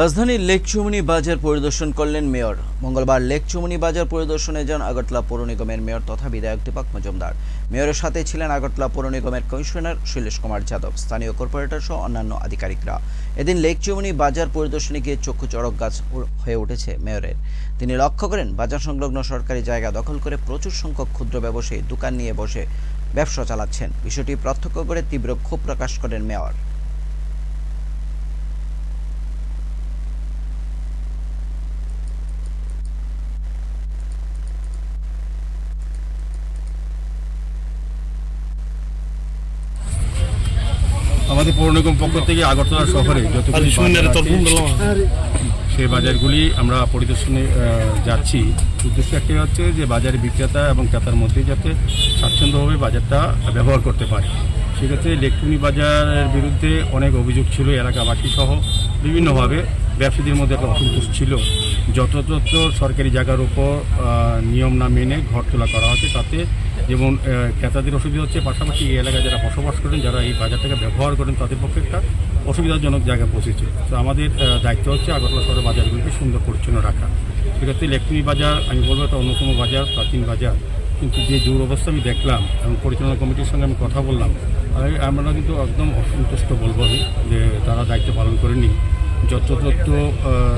রাজধানীর লেকচুমনি বাজার পরিদর্শন করলেন মেয়র। মঙ্গলবার লেকচুমনি বাজার পরিদর্শনে যান আগরতলা পৌর নিগমের মেয়র তথা বিধায়ক দীপক মজুমদার। মেয়রের সাথে ছিলেন আগরতলা পৌর নিগমের কমিশনার শৈলেশ কুমার যাদব, স্থানীয় কর্পোরেটর সহ অন্যান্য আধিকারিকরা। এদিন লেকচুমনি বাজার পরিদর্শনে গিয়ে চক্ষু চড়ক গাছ হয়ে উঠেছে মেয়রের। তিনি লক্ষ্য করেন, বাজার সংলগ্ন সরকারি জায়গা দখল করে প্রচুর সংখ্যক ক্ষুদ্র ব্যবসায়ী দোকান নিয়ে বসে ব্যবসা চালাচ্ছেন। বিষয়টি প্রত্যক্ষ করে তীব্র ক্ষোভ প্রকাশ করেন মেয়র। আমাদের পৌর নিগম পক্ষ থেকে আগরতলা শহরে যতগুলি বাজার সেই বাজারগুলি আমরা পরিদর্শনে যাচ্ছি। উদ্দেশ্য একটাই হচ্ছে যে বাজারে বিক্রেতা এবং ক্রেতার মধ্যে যাতে স্বাচ্ছন্দ্যভাবে বাজারটা ব্যবহার করতে পারে। সেক্ষেত্রে ইলেকট্রনিক বাজারের বিরুদ্ধে অনেক অভিযোগ ছিল এলাকাবাসী সহ বিভিন্নভাবে। ব্যবসায়ীদের মধ্যে একটা অসন্তোষ ছিল। যত্রতত্র সরকারি জায়গার উপর নিয়ম না মেনে ঘর তোলা করা হচ্ছে তাতে যেমন ক্রেতাদের অসুবিধা হচ্ছে। পাশাপাশি এই এলাকায় যারা বসবাস করেন, যারা এই বাজারটাকে ব্যবহার করেন, তাদের পক্ষে একটা অসুবিধাজনক জায়গায় পৌঁছেছে। তো আমাদের দায়িত্ব হচ্ছে আগরতলা শহরের বাজারগুলিকে সুন্দর পরিচ্ছন্ন রাখা। সেক্ষেত্রে ইলেকট্রনিক বাজার, আমি বলব একটা অন্যতম বাজার, প্রাচীন বাজার। কিন্তু যে দুরবস্থা আমি দেখলাম এবং পরিচালনা কমিটির সঙ্গে আমি কথা বললাম আমরা কিন্তু একদম অসন্তুষ্ট বলব যে তারা দায়িত্ব পালন করেনি। যত্রতত্র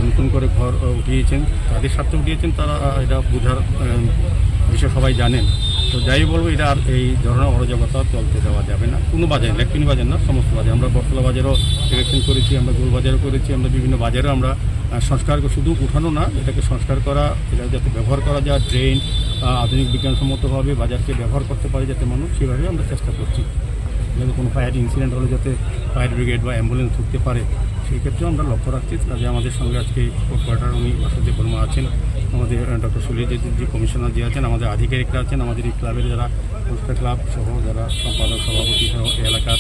নতুন করে ঘর উঠিয়েছেন। তাদের স্বার্থে উঠিয়েছেন, তারা এটা বোঝার বিষয় সবাই জানেন। তো যাই বলব, এটা আর এই ধরনের অরাজকতা চলতে দেওয়া যাবে না। কোনো বাজার ইলেকট্রনিক বাজার না, সমস্ত বাজার। আমরা বটতলা বাজারও ইলেকশন করেছি, আমরা গোল বাজারও করেছি, আমরা বিভিন্ন বাজারও আমরা সংস্কার শুধু উঠানো না, এটাকে সংস্কার করা, এটা যাতে ব্যবহার করা যায় ড্রেন আধুনিক বিজ্ঞানসম্মতভাবে বাজারকে ব্যবহার করতে পারে যাতে মানুষ সেভাবে আমরা চেষ্টা করছি। যাতে কোনো ফায়ার ইনসিডেন্ট হলে যাতে ফায়ার ব্রিগেড বা অ্যাম্বুলেন্স ঢুকতে পারে, সেই ক্ষেত্রেও আমরা লক্ষ্য রাখছি। কাজে আমাদের সঙ্গে আজকে কোয়ার্টার উনি বাসুদেব বর্মা আছেন, আমাদের ডক্টর সুলিজ যে কমিশনার যে আছেন, আমাদের আধিকারিকরা আছেন, আমাদের এই ক্লাবের যারা পুরস্কার ক্লাব সহ যারা সম্পাদক, সভাপতি সহ এলাকার